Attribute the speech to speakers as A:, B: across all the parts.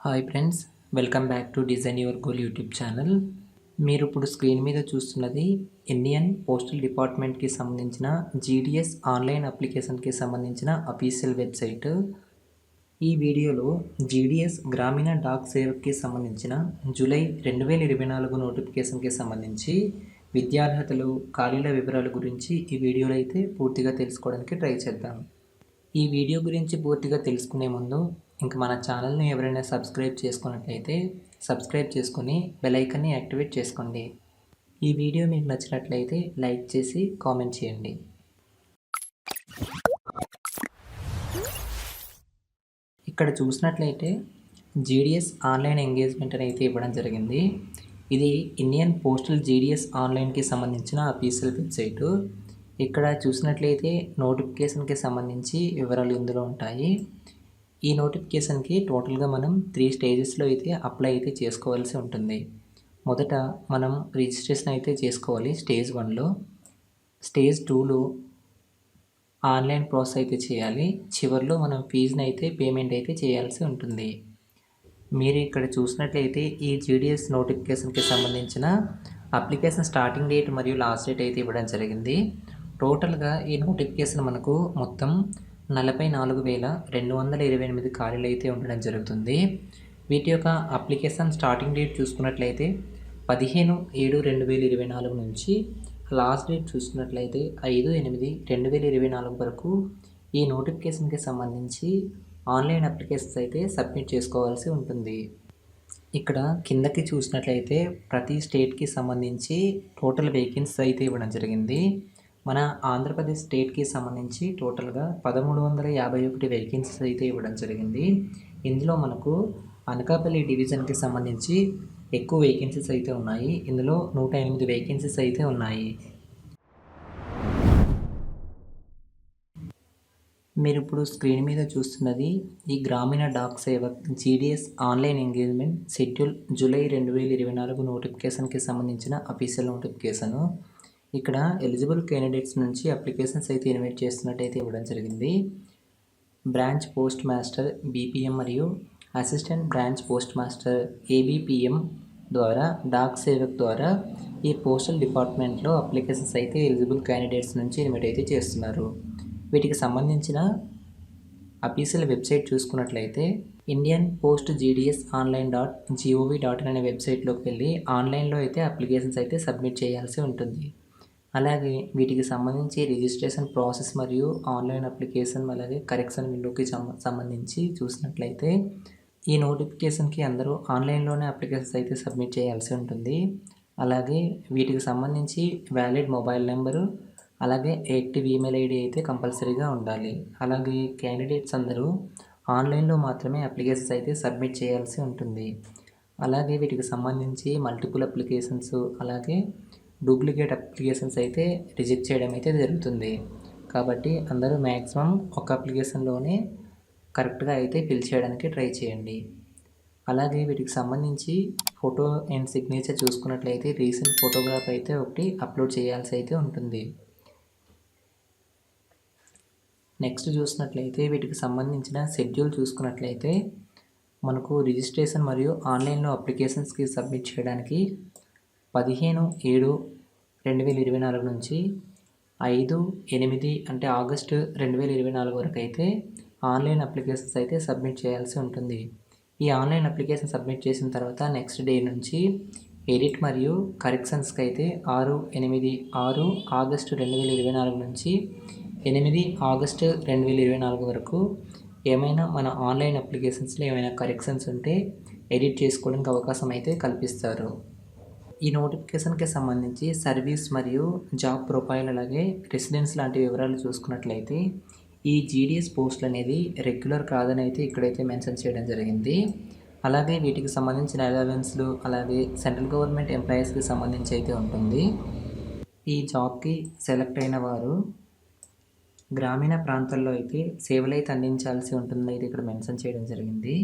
A: Hi friends welcome back to design your goal YouTube channel. మీరు ఇప్పుడు screen మీద చూస్తున్నది ఇండియన్ పోస్టల్ డిపార్ట్మెంట్కి సంబంధించిన జీడిఎస్ ఆన్లైన్ అప్లికేషన్కి సంబంధించిన అఫీషియల్ వెబ్సైట్. ఈ వీడియోలో జీడిఎస్ గ్రామీణ డాక్ సేవకి సంబంధించిన జూలై రెండు వేల ఇరవై నాలుగు నోటిఫికేషన్కి సంబంధించి విద్యార్హతలు ఖాళీల వివరాల గురించి ఈ వీడియోలో అయితే పూర్తిగా తెలుసుకోవడానికి ట్రై చేద్దాం. ఈ వీడియో గురించి పూర్తిగా తెలుసుకునే ముందు ఇంకా మన ఛానల్ని ఎవరైనా సబ్స్క్రైబ్ చేసుకున్నట్లయితే సబ్స్క్రైబ్ చేసుకుని బెలైకన్ని యాక్టివేట్ చేసుకోండి. ఈ వీడియో మీకు నచ్చినట్లయితే లైక్ చేసి కామెంట్ చేయండి. ఇక్కడ చూసినట్లయితే జీడిఎస్ ఆన్లైన్ ఎంగేజ్మెంట్ అని అయితే ఇవ్వడం జరిగింది. ఇది ఇండియన్ పోస్టల్ జీడిఎస్ ఆన్లైన్కి సంబంధించిన అఫీషియల్ వెబ్సైట్. ఇక్కడ చూసినట్లయితే నోటిఫికేషన్కి సంబంధించి వివరాలు ఇందులో ఉంటాయి. ఈ నోటిఫికేషన్కి టోటల్గా మనం త్రీ స్టేజెస్లో అయితే అప్లై అయితే చేసుకోవాల్సి ఉంటుంది. మొదట మనం రిజిస్ట్రేషన్ అయితే చేసుకోవాలి స్టేజ్ వన్లో. స్టేజ్ టూలో ఆన్లైన్ ప్రాసెస్ అయితే చేయాలి. చివరిలో మనం ఫీజుని అయితే పేమెంట్ అయితే చేయాల్సి ఉంటుంది. మీరు ఇక్కడ చూసినట్లయితే ఈ జీడిఎస్ నోటిఫికేషన్కి సంబంధించిన అప్లికేషన్ స్టార్టింగ్ డేట్ మరియు లాస్ట్ డేట్ అయితే ఇవ్వడం జరిగింది. టోటల్గా ఈ నోటిఫికేషన్ మనకు మొత్తం నలభై నాలుగు వేల రెండు వందల ఇరవై ఎనిమిది ఖాళీలు అయితే ఉండడం జరుగుతుంది. వీటి యొక్క అప్లికేషన్ స్టార్టింగ్ డేట్ చూసుకున్నట్లయితే పదిహేను ఏడు రెండు వేల ఇరవై నాలుగు నుంచి లాస్ట్ డేట్ చూసుకున్నట్లయితే ఐదు ఎనిమిది రెండు వేల ఇరవై నాలుగు వరకు ఈ నోటిఫికేషన్కి సంబంధించి ఆన్లైన్ అప్లికేషన్స్ అయితే సబ్మిట్ చేసుకోవాల్సి ఉంటుంది. ఇక్కడ కిందకి చూసినట్లయితే ప్రతి స్టేట్కి సంబంధించి టోటల్ వేకెన్సీ అయితే ఇవ్వడం జరిగింది. మన ఆంధ్రప్రదేశ్ స్టేట్కి సంబంధించి టోటల్గా పదమూడు వందల యాభై ఒకటి వేకెన్సీస్ అయితే ఇవ్వడం జరిగింది. ఇందులో మనకు అనకాపల్లి డివిజన్కి సంబంధించి ఎక్కువ వేకెన్సీస్ అయితే ఉన్నాయి. ఇందులో నూట ఎనిమిది వేకెన్సీస్ అయితే ఉన్నాయి. మీరు ఇప్పుడు స్క్రీన్ మీద చూస్తున్నది ఈ గ్రామీణ డాక్ సేవ GDS online engagement schedule July రెండు వేల ఇరవై నాలుగు నోటిఫికేషన్కి సంబంధించిన అఫీషియల్ నోటిఫికేషను. ఇక్కడ ఎలిజిబుల్ క్యాండిడేట్స్ నుంచి అప్లికేషన్స్ అయితే ఇన్వైట్ చేస్తున్నట్టయితే ఇవ్వడం జరిగింది. బ్రాంచ్ పోస్ట్ మాస్టర్ బీపీఎం మరియు assistant branch post master ABPM ద్వారా డాక్ సేవక్ ద్వారా ఈ పోస్టల్ డిపార్ట్మెంట్లో అప్లికేషన్స్ అయితే ఎలిజిబుల్ క్యాండిడేట్స్ నుంచి ఇన్వైట్ అయితే చేస్తున్నారు. వీటికి సంబంధించిన అఫీషియల్ వెబ్సైట్ చూసుకున్నట్లయితే Indian post GDS online dot gov dot in అనే వెబ్సైట్లోకి వెళ్ళి ఆన్లైన్లో అయితే అప్లికేషన్స్ అయితే సబ్మిట్ చేయాల్సి ఉంటుంది. అలాగే వీటికి సంబంధించి రిజిస్ట్రేషన్ ప్రాసెస్ మరియు ఆన్లైన్ అప్లికేషన్ అలాగే కరెక్షన్ విండోకి సంబంధించి చూసినట్లయితే ఈ నోటిఫికేషన్కి అందరూ ఆన్లైన్లోనే అప్లికేషన్స్ అయితే సబ్మిట్ చేయాల్సి ఉంటుంది. అలాగే వీటికి సంబంధించి వ్యాలిడ్ మొబైల్ నెంబరు అలాగే యాక్టివ్ ఈమెయిల్ ఐడి అయితే కంపల్సరీగా ఉండాలి. అలాగే క్యాండిడేట్స్ అందరూ ఆన్లైన్లో మాత్రమే అప్లికేషన్స్ అయితే సబ్మిట్ చేయాల్సి ఉంటుంది. అలాగే వీటికి సంబంధించి మల్టిపుల్ అప్లికేషన్స్ అలాగే డూప్లికేట్ అప్లికేషన్స్ అయితే రిజెక్ట్ చేయడం అయితే జరుగుతుంది. కాబట్టి అందరూ మ్యాక్సిమం ఒక అప్లికేషన్లోనే కరెక్ట్గా అయితే ఫిల్ చేయడానికి ట్రై చేయండి. అలాగే వీటికి సంబంధించి ఫోటో అండ్ సిగ్నేచర్ చూసుకున్నట్లయితే రీసెంట్ ఫోటోగ్రాఫ్ అయితే ఒకటి అప్లోడ్ చేయాల్సి అయితే ఉంటుంది. నెక్స్ట్ చూసినట్లయితే వీటికి సంబంధించిన షెడ్యూల్ చూసుకున్నట్లయితే మనకు రిజిస్ట్రేషన్ మరియు ఆన్లైన్లో అప్లికేషన్స్కి సబ్మిట్ చేయడానికి పదిహేను ఏడు రెండు వేల ఇరవై నాలుగు నుంచి ఐదు ఎనిమిది అంటే ఆగస్టు రెండు వేల ఇరవై నాలుగు వరకు అయితే ఆన్లైన్ అప్లికేషన్స్ అయితే సబ్మిట్ చేయాల్సి ఉంటుంది. ఈ ఆన్లైన్ అప్లికేషన్ సబ్మిట్ చేసిన తర్వాత నెక్స్ట్ డే నుంచి ఎడిట్ మరియు కరెక్షన్స్కి అయితే ఆరు ఎనిమిది ఆరు ఆగస్టు రెండు వేల ఇరవై నాలుగు నుంచి ఎనిమిది ఆగస్టు రెండు వేల ఇరవై నాలుగు వరకు ఏమైనా మన ఆన్లైన్ అప్లికేషన్స్లో ఏమైనా కరెక్షన్స్ ఉంటే ఎడిట్ చేసుకోవడానికి అవకాశం అయితే కల్పిస్తారు. ఈ నోటిఫికేషన్కి సంబంధించి సర్వీస్ మరియు జాబ్ ప్రొఫైల్ అలాగే రెసిడెన్స్ లాంటి వివరాలు చూసుకున్నట్లయితే ఈ జీడిఎస్ పోస్టులు అనేది రెగ్యులర్ కాదని అయితే ఇక్కడైతే మెన్షన్ చేయడం జరిగింది. అలాగే వీటికి సంబంధించిన అలవెన్స్లు అలాగే సెంట్రల్ గవర్నమెంట్ ఎంప్లాయీస్కి సంబంధించి అయితే ఉంటుంది. ఈ జాబ్కి సెలెక్ట్ అయిన వారు గ్రామీణ ప్రాంతాల్లో అయితే సేవలైతే అందించాల్సి ఉంటుందని అయితే ఇక్కడ మెన్షన్ చేయడం జరిగింది.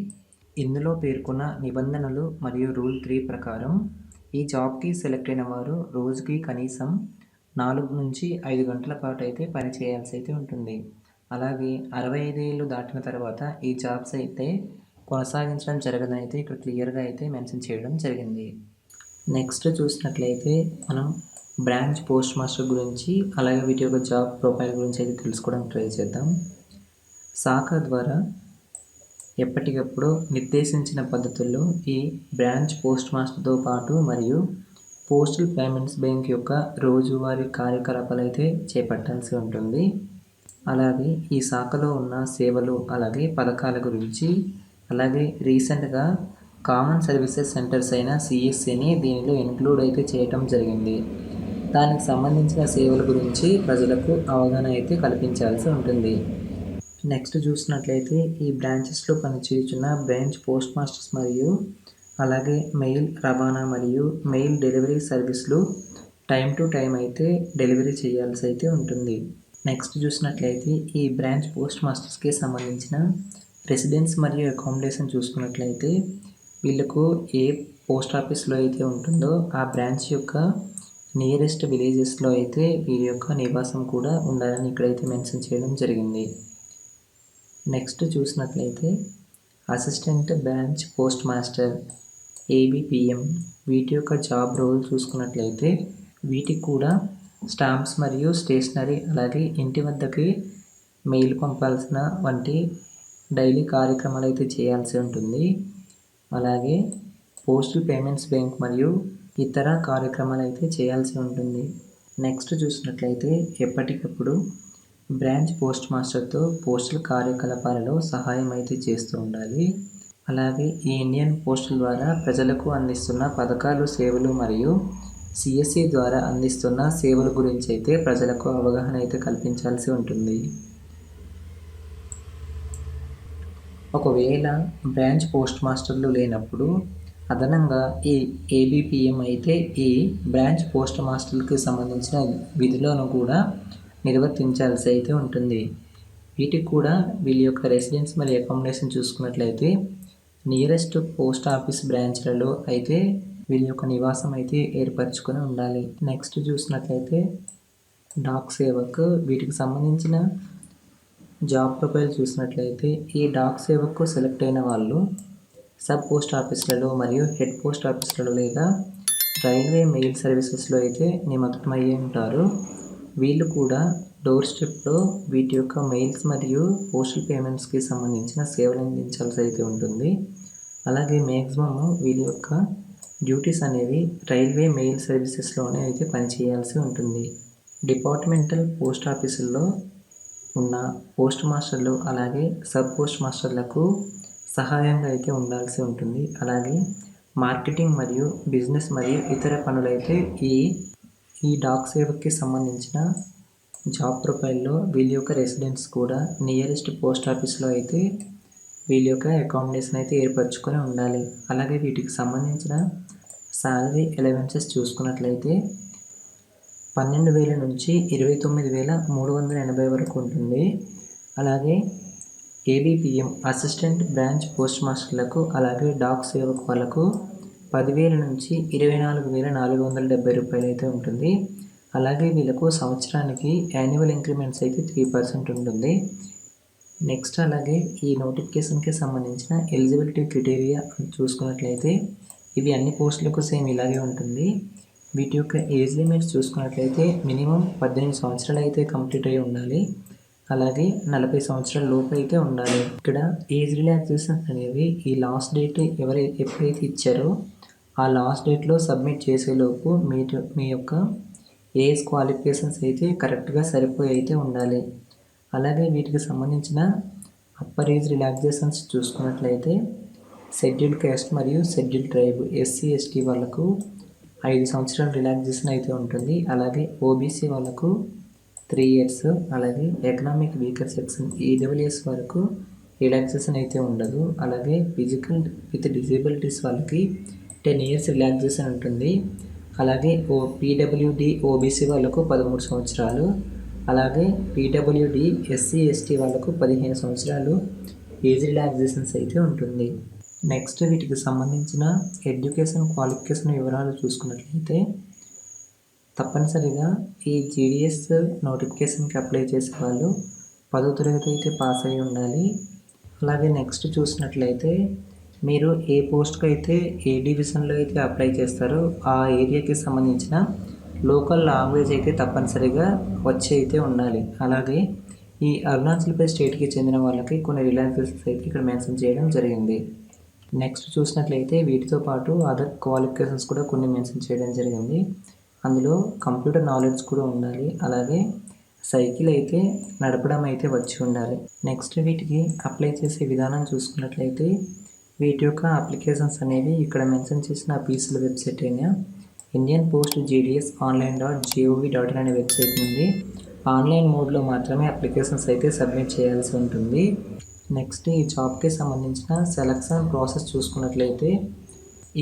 A: ఇందులో పేర్కొన్న నిబంధనలు మరియు రూల్ త్రీ ప్రకారం ఈ జాబ్కి సెలెక్ట్ అయిన వారు రోజుకి కనీసం నాలుగు నుంచి ఐదు గంటల పాటు అయితే పని చేయాల్సి అయితే ఉంటుంది. అలాగే అరవై ఐదు ఏళ్ళు దాటిన తర్వాత ఈ జాబ్స్ అయితే కొనసాగించడం జరగదని అయితే ఇక్కడ క్లియర్గా అయితే మెన్షన్ చేయడం జరిగింది. నెక్స్ట్ చూసినట్లయితే మనం బ్రాంచ్ పోస్ట్ మాస్టర్ గురించి అలాగే వీటి యొక్క జాబ్ ప్రొఫైల్ గురించి అయితే తెలుసుకోవడానికి ట్రై చేద్దాం. శాఖ ద్వారా ఎప్పటికప్పుడు నిర్దేశించిన పద్ధతుల్లో ఈ బ్రాంచ్ పోస్ట్ మాస్టర్తో పాటు మరియు పోస్టల్ పేమెంట్స్ బ్యాంక్ యొక్క రోజువారీ కార్యకలాపాలు అయితే చేపట్టాల్సి ఉంటుంది. అలాగే ఈ శాఖలో ఉన్న సేవలు అలాగే పథకాల గురించి అలాగే రీసెంట్గా కామన్ సర్వీసెస్ సెంటర్స్ అయిన సిఎస్సిని దీనిలో ఇంక్లూడ్ అయితే చేయటం జరిగింది. దానికి సంబంధించిన సేవల గురించి ప్రజలకు అవగాహన అయితే కల్పించాల్సి ఉంటుంది. నెక్స్ట్ చూసినట్లయితే ఈ బ్రాంచెస్లో పనిచేయుచున్న బ్రాంచ్ పోస్ట్ మాస్టర్స్ మరియు అలాగే మెయిల్ రవాణా మరియు మెయిల్ డెలివరీ సర్వీసులు టైం టు టైం అయితే డెలివరీ చేయాల్సి అయితే ఉంటుంది. నెక్స్ట్ చూసినట్లయితే ఈ బ్రాంచ్ పోస్ట్ మాస్టర్స్కి సంబంధించిన రెసిడెన్స్ మరియు అకామిడేషన్ చూసుకున్నట్లయితే వీళ్ళకు ఏ పోస్ట్ ఆఫీస్లో అయితే ఉంటుందో ఆ బ్రాంచ్ యొక్క నియరెస్ట్ విలేజెస్లో అయితే వీరి యొక్క నివాసం కూడా ఉండాలని ఇక్కడైతే మెన్షన్ చేయడం జరిగింది. నెక్స్ట్ చూసినట్లయితే assistant branch post master ABPM వీటి యొక్క జాబ్ రోల్ చూసుకున్నట్లయితే వీటికి కూడా స్టాంప్స్ మరియు స్టేషనరీ అలాగే ఇంటి వద్దకి మెయిల్ పంపాల్సిన వంటి డైలీ కార్యక్రమాలు అయితే చేయాల్సి ఉంటుంది. అలాగే పోస్టల్ పేమెంట్స్ బ్యాంక్ మరియు ఇతర కార్యక్రమాలు అయితే చేయాల్సి ఉంటుంది. నెక్స్ట్ చూసినట్లయితే ఎప్పటికప్పుడు బ్రాంచ్ పోస్ట్ మాస్టర్తో పోస్టల్ కార్యకలాపాలలో సహాయం అయితే చేస్తూ ఉండాలి. అలాగే ఈ ఇండియన్ పోస్టల్ ద్వారా ప్రజలకు అందిస్తున్న పథకాలు సేవలు మరియు సిఎస్సి ద్వారా అందిస్తున్న సేవల గురించి అయితే ప్రజలకు అవగాహన అయితే కల్పించాల్సి ఉంటుంది. ఒకవేళ బ్రాంచ్ పోస్ట్ మాస్టర్లు లేనప్పుడు అదనంగా ఈ ఏబిపిఎం అయితే ఈ బ్రాంచ్ పోస్ట్ మాస్టర్కి సంబంధించిన విధులను కూడా నిర్వర్తించాల్సి అయితే ఉంటుంది. వీటికి కూడా వీళ్ళ యొక్క రెసిడెన్స్ మరియు అకామిడేషన్ చూసుకున్నట్లయితే నియరెస్ట్ పోస్ట్ ఆఫీస్ బ్రాంచ్లలో అయితే వీళ్ళ యొక్క నివాసం అయితే ఏర్పరచుకొని ఉండాలి. నెక్స్ట్ చూసినట్లయితే డాక్ సేవకు వీటికి సంబంధించిన జాబ్ ప్రొఫైల్ చూసినట్లయితే ఈ డాక్ సేవకు సెలెక్ట్ అయిన వాళ్ళు సబ్ పోస్ట్ ఆఫీసులలో మరియు హెడ్ పోస్ట్ ఆఫీసులలో లేదా రైల్వే మెయిల్ సర్వీసెస్లో అయితే నిమగ్నమయ్యి ఉంటారు. వీళ్ళు కూడా డోర్ స్టెప్లో వీటి యొక్క మెయిల్స్ మరియు పోస్టల్ పేమెంట్స్కి సంబంధించిన సేవలు అందించాల్సి అయితే ఉంటుంది. అలాగే మ్యాక్సిమమ్ వీళ్ళ యొక్క డ్యూటీస్ అనేవి రైల్వే మెయిల్ సర్వీసెస్లోనే అయితే పనిచేయాల్సి ఉంటుంది. డిపార్ట్మెంటల్ పోస్ట్ ఆఫీసుల్లో ఉన్న పోస్ట్ మాస్టర్లు అలాగే సబ్ పోస్ట్ మాస్టర్లకు సహాయంగా అయితే ఉండాల్సి ఉంటుంది. అలాగే మార్కెటింగ్ మరియు బిజినెస్ మరియు ఇతర పనులైతే ఈ ఈ డాక్ సేవకి సంబంధించిన జాబ్ ప్రొఫైల్లో వీళ్ళ యొక్క రెసిడెన్స్ కూడా నియరెస్ట్ పోస్ట్ ఆఫీస్లో అయితే వీళ్ళ యొక్క అకామిడేషన్ అయితే ఏర్పరచుకొని ఉండాలి. అలాగే వీటికి సంబంధించిన శాలరీ ఎలవెన్సెస్ చూసుకున్నట్లయితే పన్నెండు వేల నుంచి ఇరవై తొమ్మిది వేల మూడు వందల ఎనభై వరకు ఉంటుంది. అలాగే ఏబిపిఎం అసిస్టెంట్ బ్రాంచ్ పోస్ట్ మాస్టర్లకు అలాగే డాక్ సేవకు వాళ్ళకు పదివేల నుంచి ఇరవై నాలుగు వేల నాలుగు వందల డెబ్బై రూపాయలు అయితే ఉంటుంది. అలాగే వీళ్ళకు సంవత్సరానికి యాన్యువల్ ఇంక్రిమెంట్స్ అయితే త్రీ పర్సెంట్ ఉంటుంది. నెక్స్ట్ అలాగే ఈ నోటిఫికేషన్కి సంబంధించిన ఎలిజిబిలిటీ క్రిటీరియా చూసుకున్నట్లయితే ఇవి అన్ని పోస్టులకు సేమ్ ఇలాగే ఉంటుంది. వీటి యొక్క ఏజ్ లిమిట్స్ చూసుకున్నట్లయితే మినిమం పద్దెనిమిది సంవత్సరాలు అయితే కంప్లీట్ అయి ఉండాలి. అలాగే నలభై సంవత్సరాల లోపు అయితే ఉండాలి. ఇక్కడ ఏజ్ రిలాక్సేషన్ అనేది ఈ లాస్ట్ డేట్ ఎవరై ఎప్పుడైతే ఇచ్చారో ఆ లాస్ట్ డేట్లో సబ్మిట్ చేసేలోపు మీరు మీ యొక్క ఏజ్ క్వాలిఫికేషన్స్ అయితే కరెక్ట్గా సరిపోయి అయితే ఉండాలి. అలాగే వీటికి సంబంధించిన అప్పర్ ఏజ్ రిలాక్సేషన్స్ చూసుకున్నట్లయితే షెడ్యూల్ క్యాస్ట్ మరియు షెడ్యూల్ ట్రైబ్ ఎస్సీ ఎస్టీ వాళ్ళకు ఐదు సంవత్సరాల రిలాక్సేషన్ అయితే ఉంటుంది. అలాగే ఓబీసీ వాళ్ళకు త్రీ ఇయర్స్ అలాగే ఎకనామిక్ వీకర్ సెక్షన్ ఈడబ్ల్యూఎస్ వరకు రిలాక్సేషన్ అయితే ఉండదు. అలాగే ఫిజికల్ విత్ డిజేబిలిటీస్ వాళ్ళకి టెన్ ఇయర్స్ రిలాక్సేషన్ ఉంటుంది అలాగే ఓ పీడబ్ల్యూడి ఓబీసీ వాళ్ళకు పదమూడు సంవత్సరాలు. అలాగే పీడబ్ల్యూడి ఎస్సీ ఎస్టీ వాళ్ళకు పదిహేను సంవత్సరాలు. ఏజ్ రిలాక్సేషన్స్ అయితే ఉంటుంది. నెక్స్ట్ వీటికి సంబంధించిన ఎడ్యుకేషన్ క్వాలిఫికేషన్ వివరాలు చూసుకున్నట్లయితే తప్పనిసరిగా ఈ జీడిఎస్ నోటిఫికేషన్కి అప్లై చేసే వాళ్ళు పదో తరగతి అయితే పాస్ అయి ఉండాలి. అలాగే నెక్స్ట్ చూసినట్లయితే మీరు ఏ పోస్ట్కి అయితే ఏ డివిజన్లో అయితే అప్లై చేస్తారో ఆ ఏరియాకి సంబంధించిన లోకల్ లాంగ్వేజ్ అయితే తప్పనిసరిగా వచ్చి అయితే ఉండాలి. అలాగే ఈ అరుణాచల్ ప్రదేశ్ స్టేట్కి చెందిన వాళ్ళకి కొన్ని రిలయన్సెస్ అయితే ఇక్కడ మెన్షన్ చేయడం జరిగింది. నెక్స్ట్ చూసినట్లయితే వీటితో పాటు అదర్ క్వాలిఫికేషన్స్ కూడా కొన్ని మెన్షన్ చేయడం జరిగింది. అందులో కంప్యూటర్ నాలెడ్జ్ కూడా ఉండాలి. అలాగే సైకిల్ అయితే నడపడం అయితే వచ్చి ఉండాలి. నెక్స్ట్ వీటికి అప్లై చేసే విధానం చూసుకున్నట్లయితే వీటి యొక్క అప్లికేషన్స్ అనేవి ఇక్కడ మెన్షన్ చేసిన అఫీషియల్ వెబ్సైట్ అయిన Indian post GDS online dot gov dot in అనే వెబ్సైట్ నుండి ఆన్లైన్ మోడ్లో మాత్రమే అప్లికేషన్స్ అయితే సబ్మిట్ చేయాల్సి ఉంటుంది. నెక్స్ట్ ఈ జాబ్కి సంబంధించిన సెలక్షన్ ప్రాసెస్ చూసుకున్నట్లయితే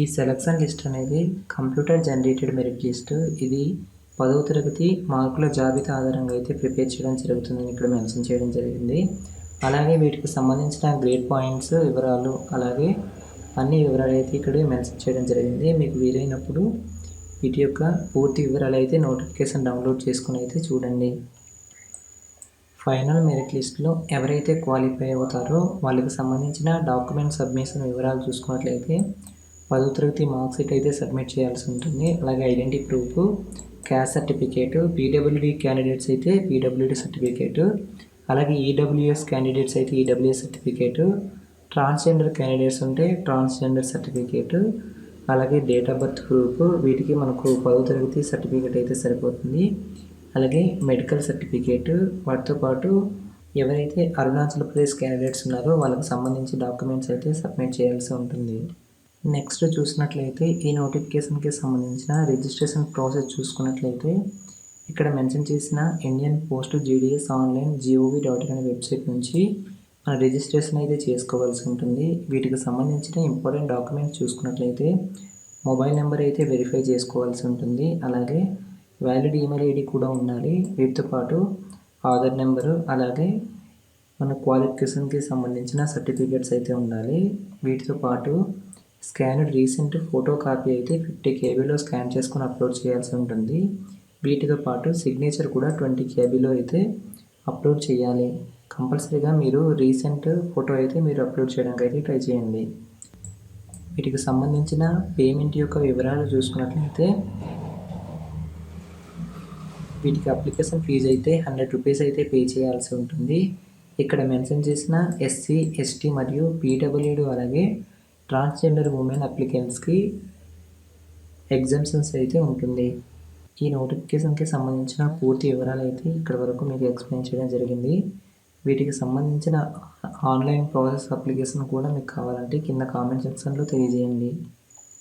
A: ఈ సెలక్షన్ లిస్ట్ అనేది కంప్యూటర్ జనరేటెడ్ మెరిట్ లిస్ట్. ఇది పదవ తరగతి మార్కుల జాబితా ఆధారంగా అయితే ప్రిపేర్ చేయడం జరుగుతుందని ఇక్కడ మెన్షన్ చేయడం జరిగింది. అలాగే వీటికి సంబంధించిన గ్రేడ్ పాయింట్స్ వివరాలు అలాగే అన్ని వివరాలు అయితే ఇక్కడ మెన్షన్ చేయడం జరిగింది. మీకు వీలైనప్పుడు వీటి యొక్క పూర్తి వివరాలు అయితే నోటిఫికేషన్ డౌన్లోడ్ చేసుకుని అయితే చూడండి. ఫైనల్ మెరిట్ లిస్ట్లో ఎవరైతే క్వాలిఫై అవుతారో వాళ్ళకి సంబంధించిన డాక్యుమెంట్ సబ్మిషన్ వివరాలు చూసుకున్నట్లయితే పదో తరగతి మార్క్ షీట్ అయితే సబ్మిట్ చేయాల్సి ఉంటుంది. అలాగే identity proof caste certificate PWD candidates అయితే పీడబ్ల్యూడీ సర్టిఫికేట్ అలాగే ఈడబ్ల్యూఎస్ క్యాండిడేట్స్ అయితే ఈడబ్ల్యూఎస్ సర్టిఫికేట్ ట్రాన్స్జెండర్ క్యాండిడేట్స్ ఉంటే ట్రాన్స్జెండర్ సర్టిఫికేట్ అలాగే డేట్ ఆఫ్ బర్త్ ప్రూఫ్ వీటికి మనకు పదో తరగతి సర్టిఫికేట్ అయితే సరిపోతుంది. అలాగే మెడికల్ సర్టిఫికేట్ వాటితో పాటు ఎవరైతే అరుణాచల్ ప్రదేశ్ క్యాండిడేట్స్ ఉన్నారో వాళ్ళకి సంబంధించి డాక్యుమెంట్స్ అయితే సబ్మిట్ చేయాల్సి ఉంటుంది. నెక్స్ట్ చూసినట్లయితే ఈ నోటిఫికేషన్కి సంబంధించిన రిజిస్ట్రేషన్ ప్రాసెస్ చూసుకున్నట్లయితే ఇక్కడ మెన్షన్ చేసిన Indian post GDS online gov dot in అనే వెబ్సైట్ నుంచి మన రిజిస్ట్రేషన్ అయితే చేసుకోవాల్సి ఉంటుంది. వీటికి సంబంధించిన ఇంపార్టెంట్ డాక్యుమెంట్స్ చూసుకున్నట్లయితే మొబైల్ నెంబర్ అయితే వెరిఫై చేసుకోవాల్సి ఉంటుంది. అలాగే వ్యాలిడ్ ఈమెయిల్ ఐడి కూడా ఉండాలి. వీటితో పాటు ఆధార్ నెంబరు అలాగే మన క్వాలిఫికేషన్కి సంబంధించిన సర్టిఫికేట్స్ అయితే ఉండాలి. వీటితో పాటు స్కానర్ రీసెంట్ ఫోటో కాపీ అయితే ఫిఫ్టీ కేబీలో స్కాన్ చేసుకొని అప్లోడ్ చేయాల్సి ఉంటుంది. వీటితో పాటు సిగ్నేచర్ కూడా ట్వంటీ కేబీలో అయితే అప్లోడ్ చేయాలి. కంపల్సరీగా మీరు రీసెంట్ ఫోటో అయితే మీరు అప్లోడ్ చేయడానికి అయితే ట్రై చేయండి. వీటికి సంబంధించిన పేమెంట్ యొక్క వివరాలు చూసుకున్నట్లయితే వీటికి అప్లికేషన్ ఫీజు అయితే హండ్రెడ్ రూపీస్ అయితే పే చేయాల్సి ఉంటుంది. ఇక్కడ మెన్షన్ చేసిన ఎస్సీ ఎస్టీ మరియు పీడబ్ల్యూడి అలాగే ట్రాన్స్జెండర్ ఉమెన్ అప్లికెంట్స్కి ఎగ్జామ్షన్స్ అయితే ఉంటుంది. ఈ నోటిఫికేషన్కి సంబంధించిన పూర్తి వివరాలు అయితే ఇక్కడ వరకు మీకు ఎక్స్ప్లెయిన్ చేయడం జరిగింది. వీటికి సంబంధించిన ఆన్లైన్ ప్రాసెస్ అప్లికేషన్ కూడా మీకు కావాలంటే కింద కామెంట్ సెక్షన్లో తెలియజేయండి.